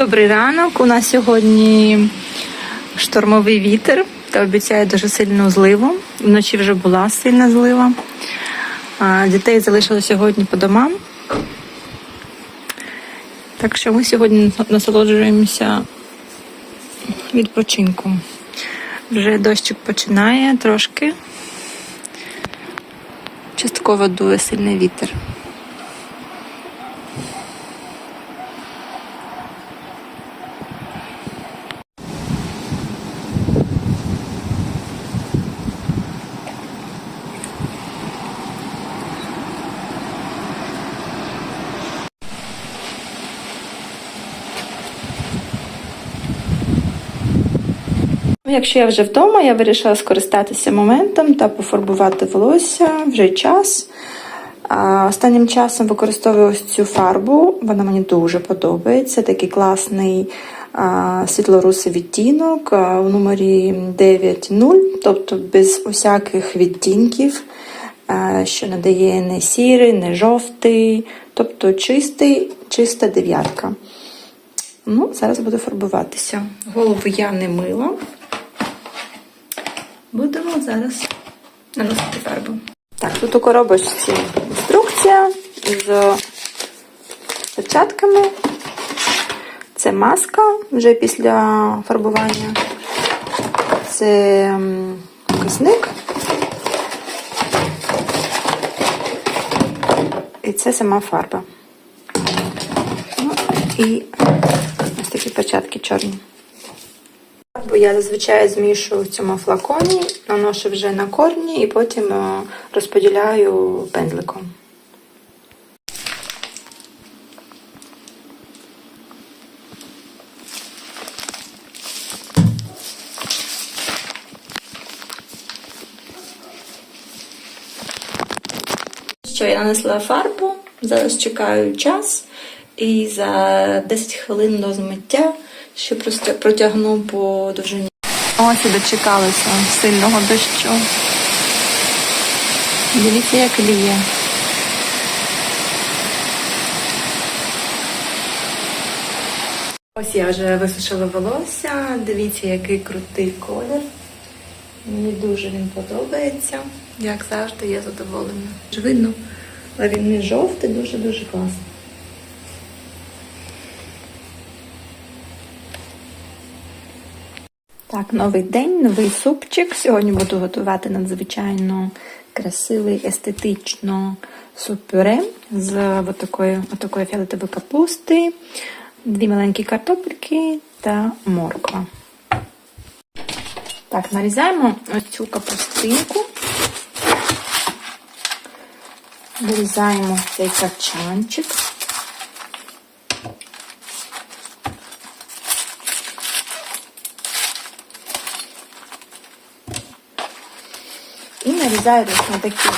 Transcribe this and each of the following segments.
Добрий ранок. У нас сьогодні штормовий вітер та обіцяє дуже сильну зливу. Вночі вже була сильна злива. Дітей залишили сьогодні по домам. Так що ми сьогодні насолоджуємося відпочинком. Вже дощик починає трошки. Частково дує сильний вітер. Ну, Якщо я вже вдома, я вирішила скористатися моментом та пофарбувати волосся вже час. А, Останнім часом використовую ось цю фарбу, вона мені дуже подобається. Такий класний а, світлорусий відтінок а, у номері 9.0, тобто без усяких відтінків, а, що надає не сірий, не жовтий, тобто чистий, чиста дев'ятка. Ну, зараз буду фарбуватися. Голову я не мила. Будемо зараз наносити фарбу. Так, тут у коробочці інструкція з перчатками. Це маска вже після фарбування. Це кисник. І це сама фарба. Ну, і ось такі перчатки чорні. Бо я зазвичай змішую в цьому флаконі, наношу вже на корні і потім е, розподіляю пензликом. Що я нанесла фарбу, зараз чекаю час і за 10 хвилин до змиття ще просто протягну по довжині. Ось і дочекалися сильного дощу. Дивіться, як ліє. Ось я вже висушила волосся. Дивіться, який крутий колір. Мені дуже він подобається. Як завжди, я задоволена. Видно, але він не жовтий, дуже-дуже класний. Так, новий день, новий супчик. Сьогодні буду готувати надзвичайно красивий, естетично суп-пюре з отакої, отакої фіолетової капусти, дві маленькі картопельки та морква. Так, нарізаємо ось цю капустинку. Вирізаємо цей качанчик. Нарізаю на такі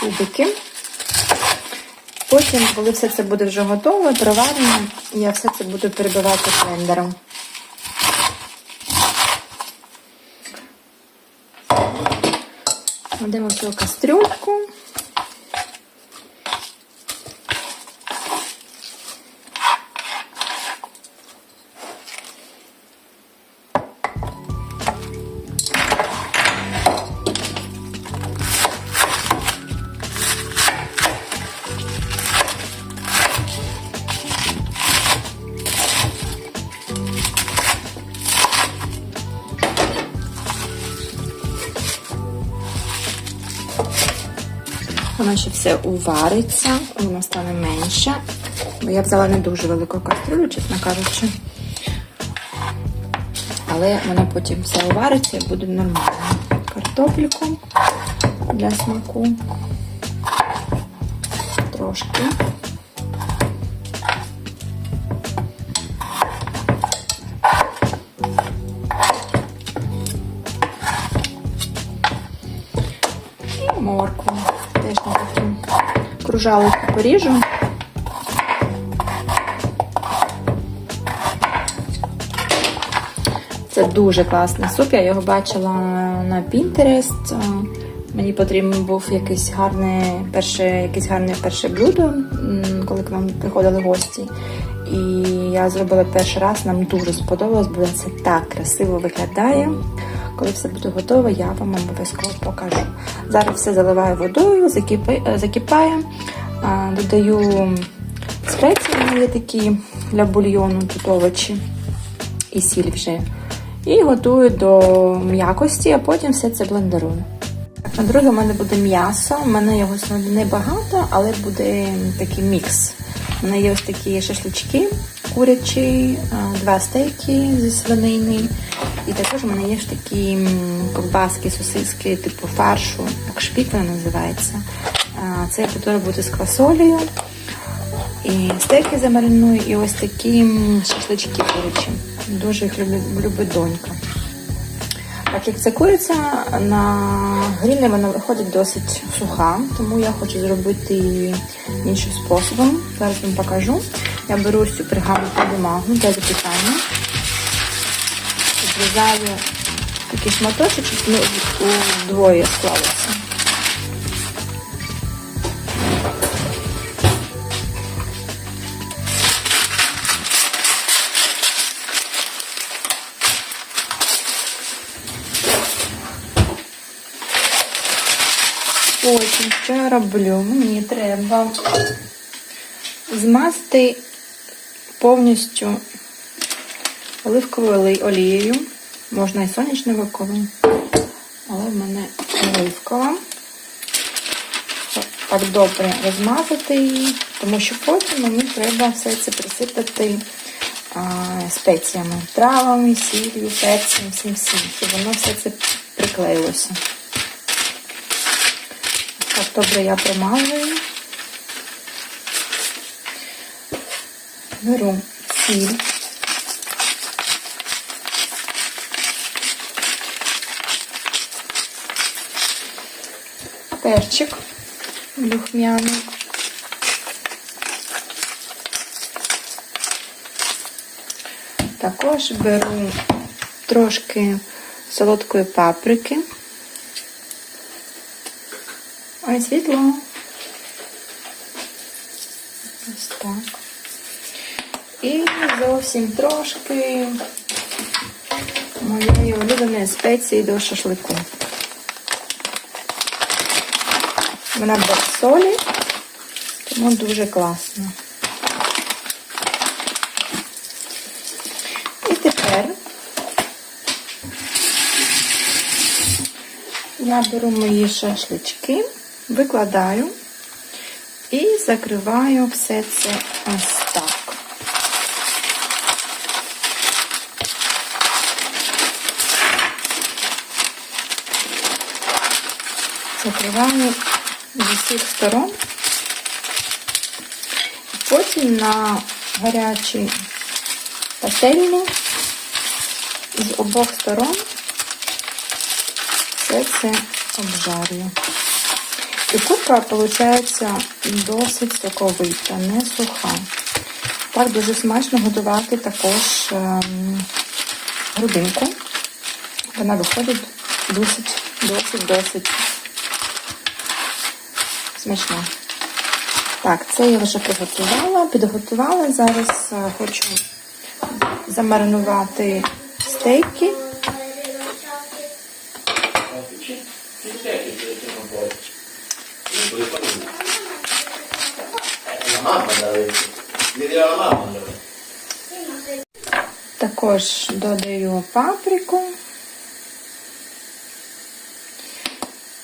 кубики. Потім, коли все це буде вже готове, проварено, я все це буду перебивати блендером. Кладемо цю кастрюльку. Все увариться, воно стане менше. Бо я взяла не дуже велику кастрюлю, чесно кажучи. Але воно потім все увариться і буде нормально. Картопельку для смаку. Трошки. Кружалку поріжу. Це дуже класний суп. Я його бачила на Pinterest. Мені потрібен був якийсь гарне перше, якесь гарне перше блюдо, коли к нам приходили гості. І я зробила перший раз, нам дуже сподобалось, бо це так красиво виглядає. Коли все буде готове, я вам обов'язково покажу. Зараз все заливаю водою, е, закипає, додаю спеції, такі для бульйону, тут овочі і сіль вже. І готую до м'якості, а потім все це блендерую. На друге в мене буде м'ясо. У мене його небагато, але буде такий мікс. У мене є ось такі шашлички курячі, два стейки зі свинини. І також у мене є ж такі ковбаски, сосиски, типу фаршу, як шпік вона називається. Це я бути з квасолею. І стейки замариную, і ось такі шашлички курячі. Дуже їх любить, любить донька. Так як це куриця, на грілі вона виходить досить суха, тому я хочу зробити її іншим способом. Зараз вам покажу. Я беру цю пригамку бумагу для запікання. Відрізаю такий шматочок, щоб ну, удвоє склалося. Потім, що я роблю? Мені треба змасти повністю оливковою олією. Можна і соняшниковою, але в мене оливкова. Так добре розмазати її, тому що потім мені треба все це присипати а, спеціями, травами, сіллю, перцем, всім всім, щоб воно все це приклеїлося. Так добре я промазую. Беру сіль. Перчик духмяний. Також беру трошки солодкої паприки. Ой, світло. Ось так. І зовсім трошки моєї улюбленої спеції до шашлику. Вона без солі, тому дуже класно. І тепер я беру мої шашлички, викладаю і закриваю все це ось так. Закриваю з усіх сторон. Потім на гарячій пательні з обох сторон все це обжарюю. І курка, виходить, досить соковита, не суха. Так дуже смачно готувати також ем, грудинку. Вона виходить досить, досить. Так, це я вже приготувала, підготувала. Зараз е, хочу замаринувати стейки. Також додаю паприку.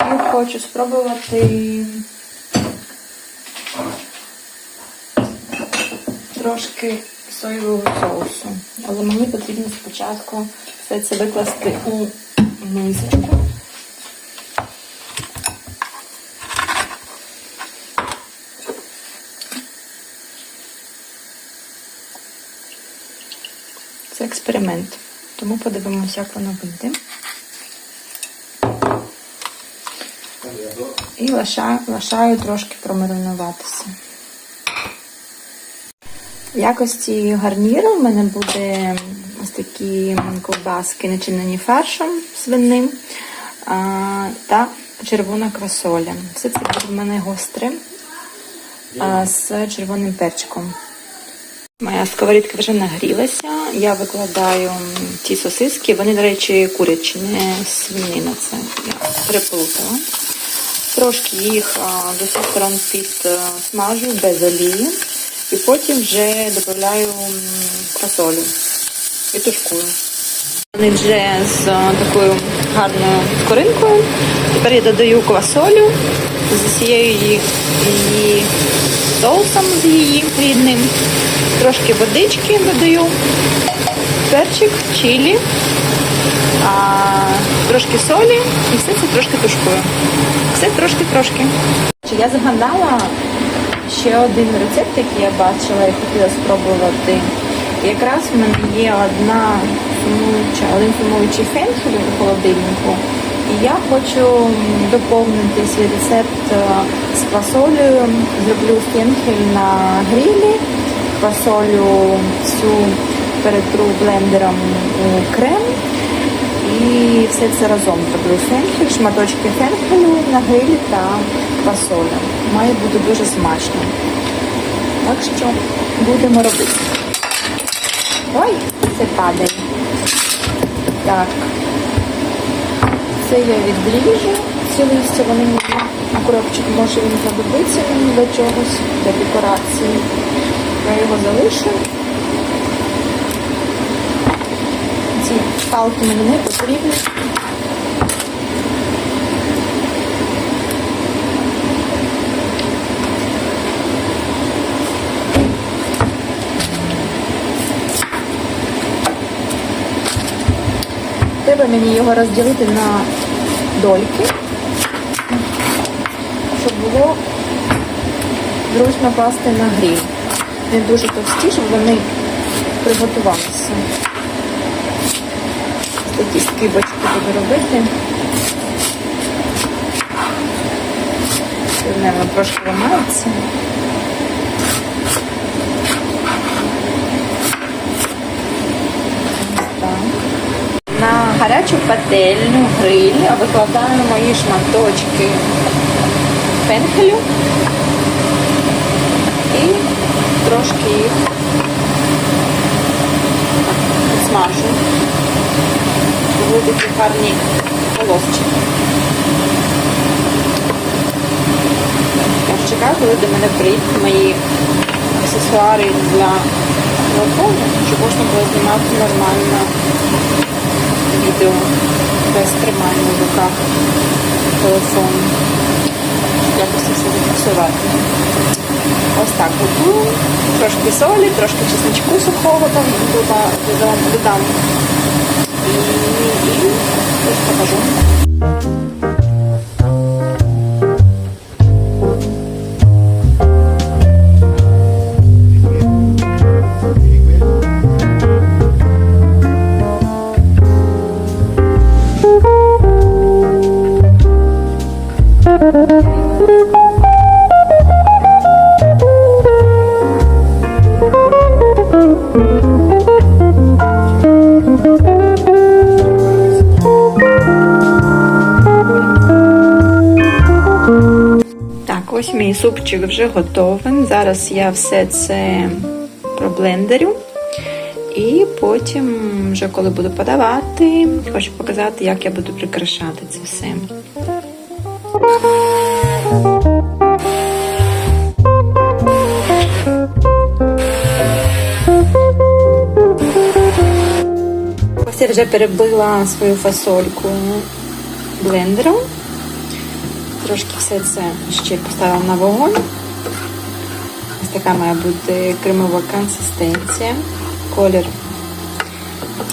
І хочу спробувати трошки соєвого соусу. Але мені потрібно спочатку все це викласти у мисочку. Це експеримент. Тому подивимося, як воно вийде. І лишаю, лишаю трошки промаринуватися. В якості гарніру в мене буде ось такі ковбаски, начинені фаршем свинним та червона квасоля. Все це буде в мене гостре з червоним перчиком. Моя сковорідка вже нагрілася. Я викладаю ті сосиски. Вони, до речі, курячі, не свинина. Це я переплутала. Трошки їх усіх сторон підсмажу без олії. І потім вже додаю фасолю і тушкую. Вони вже з такою гарною скоринкою. Тепер я додаю квасолю з усією її, її соусом з її рідним. Трошки водички додаю, перчик, чилі, а, трошки солі і все це трошки тушкую. Все трошки-трошки. Я загадала ще один рецепт, який я бачила і хотіла спробувати. Якраз в мене є одна сумуюча, один сумуючий фенхель у холодильнику. І я хочу доповнити свій рецепт е, з квасолею. Зроблю фенхель на грилі. Квасолю цю перетру блендером у крем. І все це разом зроблю фенхель, шматочки фенхелю на грилі та квасоля. Має бути дуже смачно. Так що будемо робити. Ой, це падає. Так. Це я відріжу. Ці листя вони мені укропчик може він знадобиться мені для чогось, для декорації. Я його залишу. Ці палки мені не потрібні. Треба мені його розділити на дольки, щоб було зручно класти на гріль. Не дуже товсті, щоб вони приготувалися. Такі скибочки буду робити. Це, трошки ламається. Ось так. На гарячу пательню гриль викладаю мої шматочки пенхелю і трошки їх смажу. Будуть гарні полосчики. Я чекаю, коли до мене прийдуть мої аксесуари для телефону, щоб можна було знімати нормально відео без тримання в руках телефон. Якось все зафіксувати. Ось так готую. Трошки солі, трошки чесничку сухого там дода- додам. додам. І, і ось покажу. Супчик вже готовий. Зараз я все це проблендерю. І потім, вже коли буду подавати, хочу показати, як я буду прикрашати це все. Ось я вже перебила свою фасольку блендером. Все це ще поставила на вогонь. Ось така має бути кремова консистенція. Колір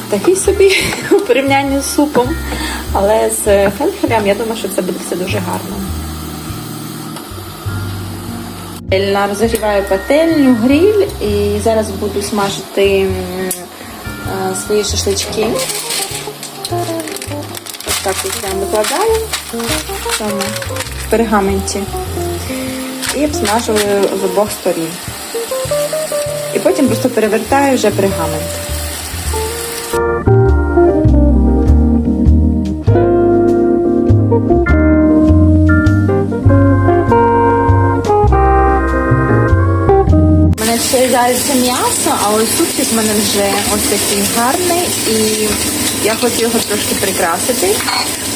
такий собі у порівнянні з супом. Але з фенхелем я думаю, що це буде все дуже гарно. Розігріваю пательню, гриль і зараз буду смажити е, свої шашлички. Ось так їх я викладаю пергаменті і обсмажую з обох сторін. І потім просто перевертаю вже пергамент. У мене це м'ясо, а ось супчик в мене вже ось такий гарний і я хочу його трошки прикрасити.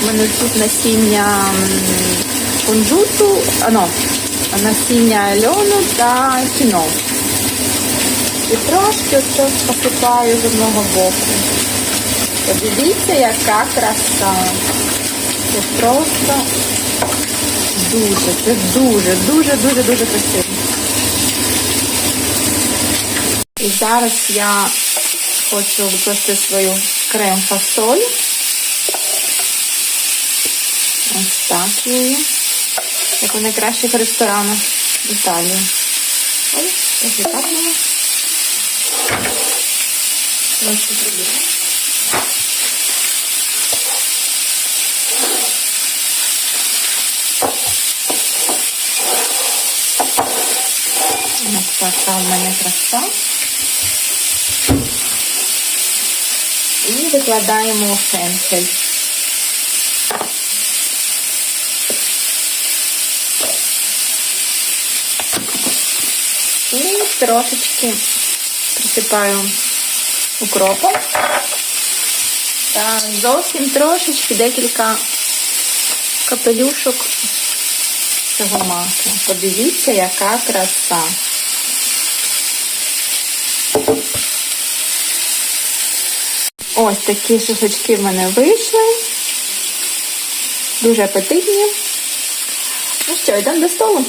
У мене тут насіння кунжуту, а, ну, насіння льону та кіно. І трошки оце посипаю з одного боку. Подивіться, яка краса. Це просто дуже, це дуже, дуже, дуже, дуже красиво. І зараз я хочу викласти свою крем-фасоль. Ось так її. Як у найкращих ресторанах Італії. Ой, так воно. Трошки прибіг. Ось така в мене краса. І викладаємо у фенхель. І трошечки присипаю укропом. Та зовсім трошечки декілька капелюшок цього масла. Подивіться, яка краса. Ось такі шашлички в мене вийшли. Дуже апетитні. Ну що, йдемо до столу.